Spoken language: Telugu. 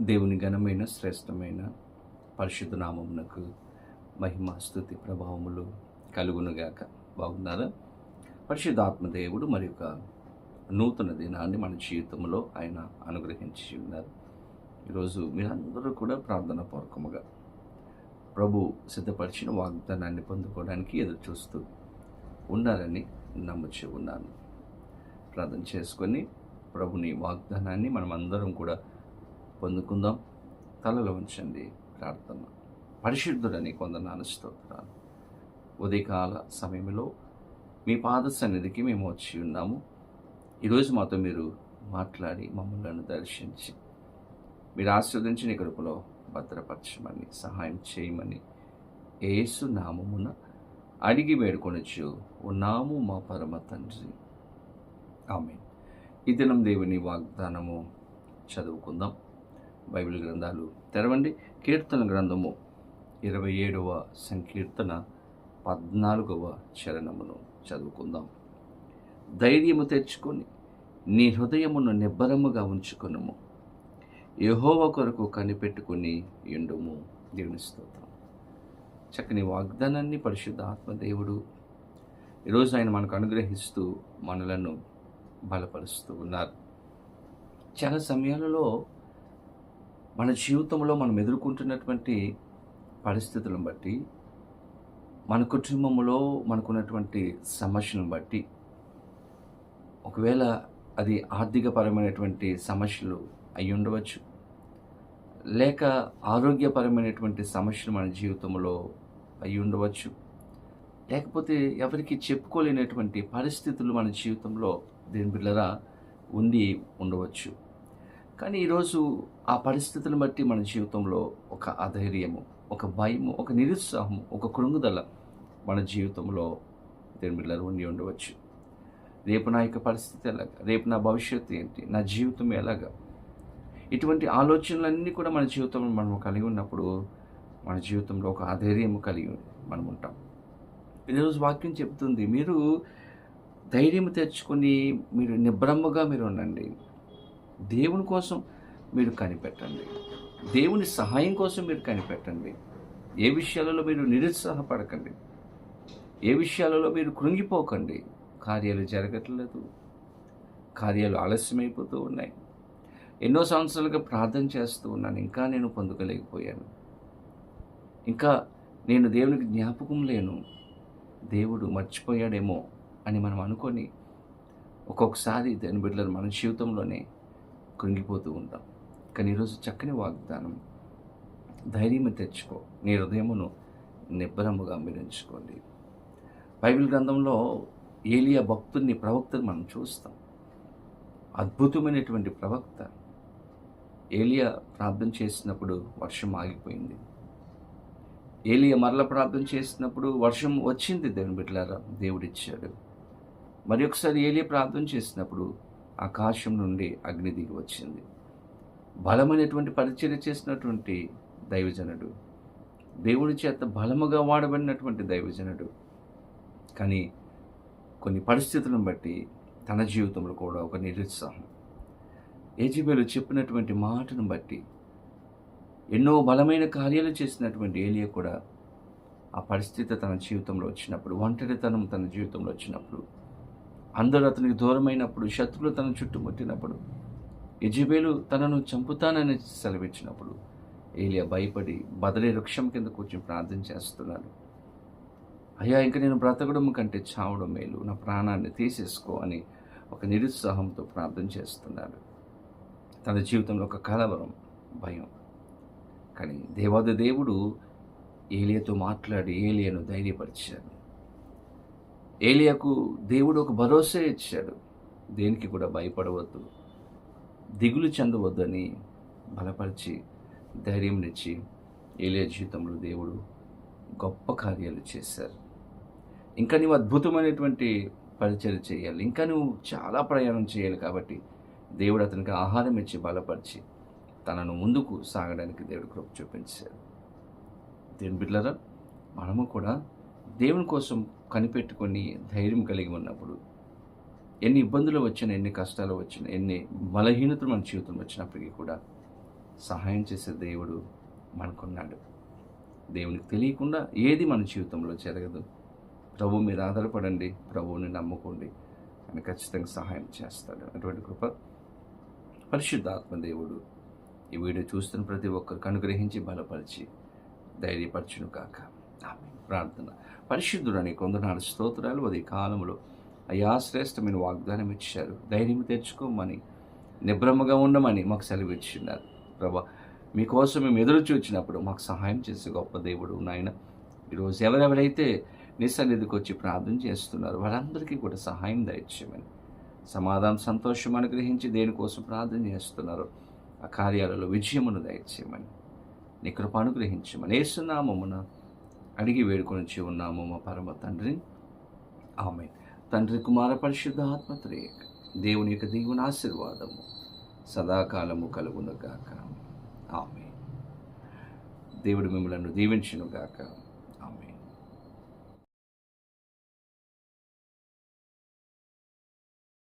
దేవుని ఘనమైన శ్రేష్టమైన పరిశుద్ధనామమునకు మహిమ స్థుతి ప్రభావములు కలుగునుగాక. బాగున్నారా? పరిశుద్ధాత్మదేవుడు మరి ఒక నూతన దినాన్ని మన జీవితంలో ఆయన అనుగ్రహించి ఉన్నారు. ఈరోజు మీరందరూ కూడా ప్రార్థన పూర్వకముగా ప్రభు సిద్ధపరిచిన వాగ్దానాన్ని పొందుకోవడానికి ఎదురు చూస్తూ ఉన్నారని నమ్ముచి ఉన్నాను. ప్రార్థన చేసుకొని ప్రభుని వాగ్దానాన్ని మనం అందరం కూడా పొందుకుందాం. తలలో ఉంచండి ప్రార్థన. పరిశుద్ధుడని కొందనాలు స్తోత్రాలు. ఉదయకాల సమయంలో మీ పాద సన్నిధికి మేము వచ్చి ఉన్నాము. ఈరోజు మాతో మీరు మాట్లాడి మమ్మల్ని దర్శించి మీరు ఆస్వాదించిన కృపలో భద్రపరచమని సహాయం చేయమని ఏసు నామమున అడిగి వేడుకొనొచ్చు ఉన్నాము మా పరమ తండ్రి. ఆమె ఈ దినం దేవుని వాగ్దానము చదువుకుందాం. బైబిల్ గ్రంథాలు తెరవండి. కీర్తన గ్రంథము ఇరవై ఏడవ సంకీర్తన పద్నాలుగవ చరణమును చదువుకుందాం. ధైర్యము తెచ్చుకొని నీ హృదయమును నిబ్బరముగా ఉంచుకునుము. యహోవ కొరకు కనిపెట్టుకుని ఎండుము దేవుని స్తోత్రం. చక్కని వాగ్దానాన్ని పరిశుద్ధ ఆత్మదేవుడు ఈరోజు ఆయన మనకు అనుగ్రహిస్తూ మనలను బలపరుస్తూ ఉన్నారు. చాలా సమయాలలో మన జీవితంలో మనం ఎదుర్కొంటున్నటువంటి పరిస్థితులను బట్టి మన కుటుంబంలో మనకున్నటువంటి సమస్యలను బట్టి ఒకవేళ అది ఆర్థికపరమైనటువంటి సమస్యలు అయి ఉండవచ్చు లేక ఆరోగ్యపరమైనటువంటి సమస్యలు మన జీవితంలో అయి ఉండవచ్చు లేకపోతే ఎవరికి చెప్పుకోలేనటువంటి పరిస్థితులు మన జీవితంలో దేని బిళ్ళరా ఉండి ఉండవచ్చు. కానీ ఈరోజు ఆ పరిస్థితులను బట్టి మన జీవితంలో ఒక అధైర్యము ఒక భయము ఒక నిరుత్సాహము ఒక కృంగుదల మన జీవితంలో దేని ఉండి ఉండవచ్చు. రేపు నా యొక్క పరిస్థితి ఎలాగ? రేపు నా భవిష్యత్తు ఏంటి? నా జీవితం ఎలాగా? ఇటువంటి ఆలోచనలన్నీ కూడా మన జీవితంలో మనం కలిగి ఉన్నప్పుడు మన జీవితంలో ఒక అధైర్యం కలిగి మనం ఉంటాం. ఈరోజు వాక్యం చెప్తుంది మీరు ధైర్యం తెచ్చుకొని మీరు నిబ్రమ్మగా మీరు ఉండండి. దేవుని కోసం మీరు కనిపెట్టండి. దేవుని సహాయం కోసం మీరు కనిపెట్టండి. ఏ విషయాలలో మీరు నిరుత్సాహపడకండి. ఏ విషయాలలో మీరు కృంగిపోకండి. కార్యాలు జరగట్లేదు. కార్యాలు ఆలస్యమైపోతూ ఉన్నాయి. ఎన్నో సంవత్సరాలుగా ప్రార్థన చేస్తూ ఉన్నాను. ఇంకా నేను పొందుకోలేకపోయాను. ఇంకా నేను దేవునికి జ్ఞాపకం లేను. దేవుడు మర్చిపోయాడేమో అని మనం అనుకొని ఒక్కొక్కసారి దాని బిడ్డలు మన జీవితంలోనే కృంగిపోతూ ఉంటాం. కానీ ఈరోజు చక్కని వాగ్దానం. ధైర్యం తెచ్చుకో. నీ హృదయమును నిబ్బరముగా మిరించుకోండి బైబిల్ గ్రంథంలో ఏలియా భక్తుడిని ప్రవక్తను మనం చూస్తాం. అద్భుతమైనటువంటి ప్రవక్త. ఏలియా ప్రార్థన చేసినప్పుడు వర్షం ఆగిపోయింది. ఏలియా మరల ప్రార్థన చేసినప్పుడు వర్షం వచ్చింది దేవుని బిడ్డలారా? దేవుడిచ్చాడు. మరి ఒకసారి ఏలియా ప్రార్థన చేసినప్పుడు ఆకాశం నుండి అగ్ని దిగి వచ్చింది. బలమైనటువంటి పరిచర్య చేసినటువంటి దైవజనుడు దేవుని చేత బలముగా వాడబడినటువంటి దైవజనుడు. కానీ కొన్ని పరిస్థితులను బట్టి తన జీవితంలో కూడా ఒక నిరుత్సాహం. ఏజీబేలు చెప్పినటువంటి మాటను బట్టి ఎన్నో బలమైన కార్యాలు చేసినటువంటి ఏలియా కూడా ఆ పరిస్థితి తన జీవితంలో వచ్చినప్పుడు ఒంటరితనం తన జీవితంలో వచ్చినప్పుడు అందరూ అతనికి దూరమైనప్పుడు శత్రువులు తన చుట్టుముట్టినప్పుడు యజబేలు తనను చంపుతానని సెలవిచ్చినప్పుడు ఏలియా భయపడి బదలే వృక్షం కింద కూర్చొని ప్రార్థన చేస్తున్నాడు. అయ్యా ఇంక నేను బ్రతకడం కంటే చావడం మేలు. నా ప్రాణాన్ని తీసేసుకో అని ఒక నిరుత్సాహంతో ప్రార్థన చేస్తున్నాడు. తన జీవితంలో ఒక కలవరం భయం. కానీ దేవాది దేవుడు ఏలియాతో మాట్లాడి ఏలియాను ధైర్యపరిచాడు. ఏలియాకు దేవుడు ఒక భరోసా ఇచ్చాడు. దేనికి కూడా భయపడవద్దు. దిగులు చెందవద్దని బలపరిచి ధైర్యంనిచ్చి ఏలియా జీవితంలో దేవుడు గొప్ప కార్యాలు చేశారు. ఇంకా నువ్వు అద్భుతమైనటువంటి పరిచయం చేయాలి. ఇంకా నువ్వు చాలా ప్రయాణం చేయాలి కాబట్టి దేవుడు అతనికి ఆహారం ఇచ్చి బలపరిచి తనను ముందుకు సాగడానికి దేవుడు కృప చూపించాడు. దేని బిడ్లరా మనము కూడా దేవుని కోసం కనిపెట్టుకొని ధైర్యం కలిగి ఉన్నప్పుడు ఎన్ని ఇబ్బందులు వచ్చినా ఎన్ని కష్టాలు వచ్చినా ఎన్ని బలహీనతలు మన జీవితంలో వచ్చినప్పటికీ కూడా సహాయం చేసే దేవుడు మనకున్నాడు. దేవునికి తెలియకుండా ఏది మన జీవితంలో జరగదు. ప్రభు మీద ఆధారపడండి ప్రభువుని నమ్ముకోండి. ఆయన ఖచ్చితంగా సహాయం చేస్తాడు. అటువంటి కృప పరిశుద్ధాత్మ దేవుడు ఈ వీడియో చూస్తున్న ప్రతి ఒక్కరికి అనుగ్రహించి బలపరిచి ధైర్యపరచును కాక ప్రార్థన. పరిశుద్ధుడని కొందనాడు స్తోత్రాలు అది కాలంలో అయా శ్రేష్టమైన వాగ్దానం ఇచ్చారు. ధైర్యం తెచ్చుకోమని నిబ్రమగా ఉండమని మాకు సెలవు ఇచ్చిన్నారు ప్రభా మీకోసం మేము ఎదురు చూచినప్పుడు మాకు సహాయం చేసే గొప్ప దేవుడు నాయన. ఈరోజు ఎవరెవరైతే నీ సన్నిధికి వచ్చి ప్రార్థన చేస్తున్నారు వారందరికీ కూడా సహాయం దయచేయమని. సమాధానం సంతోషం అనుగ్రహించి దేనికోసం ప్రార్థన చేస్తున్నారు ఆ కార్యాలలో విజయమును దయచేయమని. నీ కృప అనుగ్రహించమని. ఏసునామమున అడిగి వేడుకొని ఉన్నాము మా పరమ తండ్రి. ఆమె తండ్రి కుమార పరిశుద్ధ ఆత్మత్రేయక దేవుని యొక్క దేవుని ఆశీర్వాదము సదాకాలము కలుగునుగాక ఆమె దేవుడు మిమ్మలను దీవించునుగాక గాక.